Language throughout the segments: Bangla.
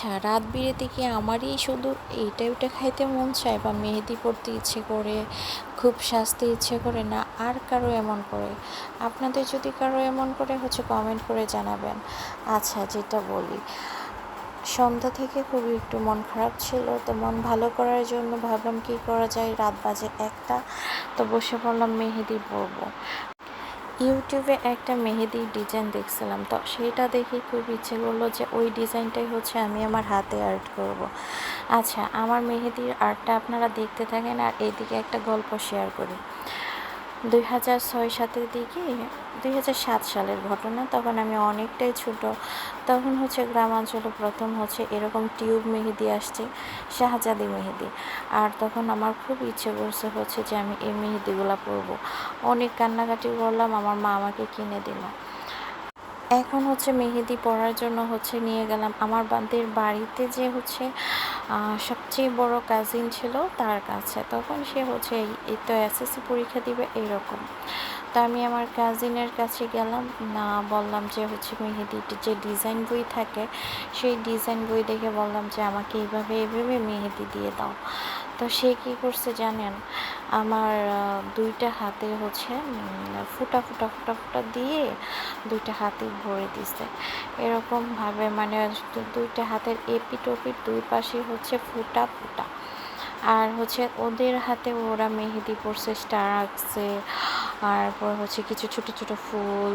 আচ্ছা রাত বিরেতে কি আমারই শুধু এইটা ওইটা খাইতে মন চায় বা মেহেদি পড়তে ইচ্ছে করে, খুব সাজতে ইচ্ছে করে না? আর কারও এমন করে? আপনাদের যদি কারও এমন করে, হচ্ছে কমেন্ট করে জানাবেন। আচ্ছা যেটা বলি। সন্ধ্যা থেকে খুবই একটু মন খারাপ ছিল, তো মন ভালো করার জন্য ভাবলাম কি করা যায়? রাত বাজে একটা, তো বসে পড়লাম মেহেদি পরবো। ইউটিউবে একটা মেহেদির ডিজাইন দেখছিলাম, তো সেটা দেখে খুব ইচ্ছে করল যে ওই ডিজাইনটাই হচ্ছে আমি আমার হাতে আর্ট করব। আচ্ছা আমার মেহেদির আর্টটা আপনারা দেখতে থাকেন আর এদিকে একটা গল্প শেয়ার করি দুই হাজার ছয় সাতের দিকে, দুই হাজার সাত সালের ঘটনা, তখন আমি অনেকটাই ছোট। তখন হচ্ছে গ্রামাঞ্চলে প্রথম হচ্ছে এরকম টিউব মেহেদি আসছে, শাহজাদি মেহেদি। আর তখন আমার খুব ইচ্ছে করছে হচ্ছে যে আমি এই মেহেদিগুলো পরবো। অনেক কান্নাকাটি করলাম, আমার মা আমাকে কিনে দিল। এখন হচ্ছে মেহেদি পরার জন্য হচ্ছে নিয়ে গেলাম। আমার বাদের বাড়িতে যে হচ্ছে সবচেয়ে বড় কাজিন ছিল তার কাছে। তখন সে হচ্ছে এই তো এসএসসি পরীক্ষা দিবে এইরকম তো আমি আমার কাজিনের কাছে গেলাম। না, বললাম যে হচ্ছে মেহেদির যে ডিজাইন বই থাকে, সেই ডিজাইন বই দেখে বললাম যে আমাকে এইভাবে এইভাবে মেহেদি দিয়ে দাও। তো সে কী করছে জানেন? আমার দুইটা হাতে হচ্ছে ফুটা ফুটা ফুটা ফুটা দিয়ে দুইটা হাতে ভরে দিছে। এরকমভাবে মানে দুইটা হাতের এপি টপির দুই পাশে হচ্ছে ফুটা ফুটা। আর হচ্ছে ওদের হাতে ওরা মেহেদি পরছে, স্টার আঁকছে তারপর হচ্ছে কিছু ছোট ছোট ফুল,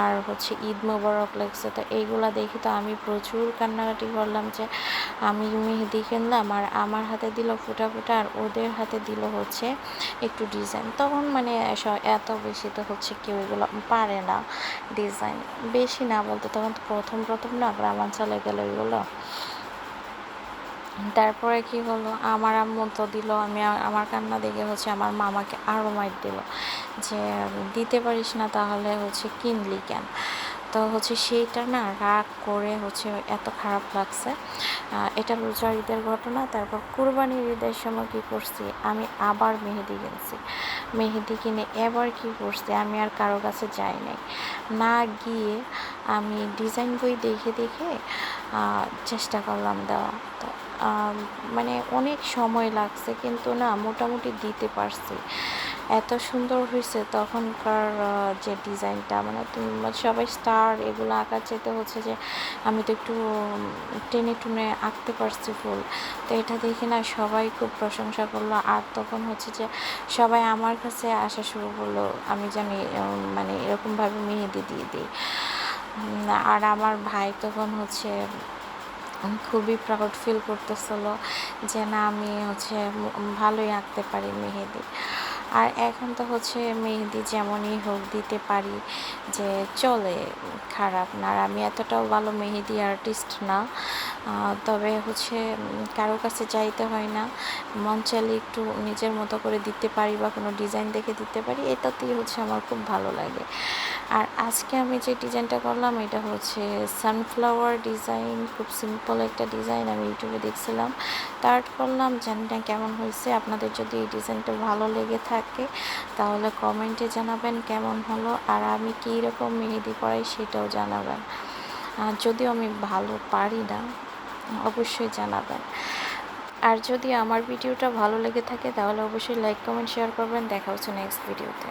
আর হচ্ছে ঈদ মোবারক লাগছে। তো এইগুলা দেখি তো আমি প্রচুর কান্নাকাটি করলাম যে আমি মেহেদি কিনলাম আর আমার হাতে দিল ফুটা ফুটা আর ওদের হাতে দিল হচ্ছে একটু ডিজাইন। তখন মানে এত বেশি তো হচ্ছে কেউ এগুলো পারে না ডিজাইন। বেশি না বলতে তখন প্রথম প্রথম না গ্রামাঞ্চলে গেলে এগুলো। তারপরে কি হলো? আমার আম্মু তো দিল, আমি আমার কান্না দেখে হচ্ছে আমার মামাকে আরও মাইট দিল যে, দিতে পারিস না তাহলে হচ্ছে কিনলি কেন? তো হচ্ছে সেইটা না রাগ করে হচ্ছে এত খারাপ লাগছে। এটা রোজার ঈদের ঘটনা, তারপর কুরবানির ঈদের সময় কী করছি? আমি আবার মেহেদি কিনছি। মেহেদি কিনে এবার কি করছি? আমি আর কারও কাছে যাই নাই। না গিয়ে আমি ডিজাইন বই দেখে দেখে চেষ্টা করলাম দেওয়া। তো মানে অনেক সময় লাগছে, কিন্তু না, মোটামুটি দিতে পারছি। এত সুন্দর হয়েছে তখনকার যে ডিজাইনটা মানে সবাই স্টার এগুলো আঁকার চাইতে হচ্ছে যে, আমি তো একটু টেনে টুনে আঁকতে পারছি ফুল। তো এটা দেখে না সবাই খুব প্রশংসা করল। আর তখন হচ্ছে যে, সবাই আমার কাছে আসা শুরু করল, আমি জানি মানে এরকমভাবে মেহেদি দিয়ে দিই। আর আমার ভাই তখন হচ্ছে খুবই প্রাউড ফিল করতেছিল যে না, আমি হচ্ছে ভালোই আঁকতে পারি মেহেদি। আর এখন তো হচ্ছে মেহেদি যেমনই হোক দিতে পারি যে চলে, খারাপ না। আর আমি এতটাও ভালো মেহেদি আর্টিস্ট না। তবে হচ্ছে কারও কাছে চাইতে হয় না। মন চাইলে একটু নিজের মতো করে দিতে পারি বা কোনো ডিজাইন দেখে দিতে পারি, এটাতেই হচ্ছে আমার খুব ভালো লাগে। আর আজকে আমি যে ডিজাইনটা করলাম, এটা হচ্ছে সানফ্লাওয়ার ডিজাইন খুব সিম্পল একটা ডিজাইন আমি ইউটিউবে দেখছিলাম। তার্ট করলাম, জানি না কেমন হয়েছে। আপনাদের যদি এই ডিজাইনটা ভালো লেগে থাকে, তাহলে কমেন্টে জানাবেন কেমন হলো আর আমি কী রকম মেহেদি পড়াই সেটাও জানাবেন। যদিও আমি ভালো পারি না, অবশ্যই জানাবেন। আর যদি আমার ভিডিওটা ভালো লেগে থাকে, তাহলে অবশ্যই লাইক কমেন্ট শেয়ার করবেন। দেখা হচ্ছে নেক্সট ভিডিওতে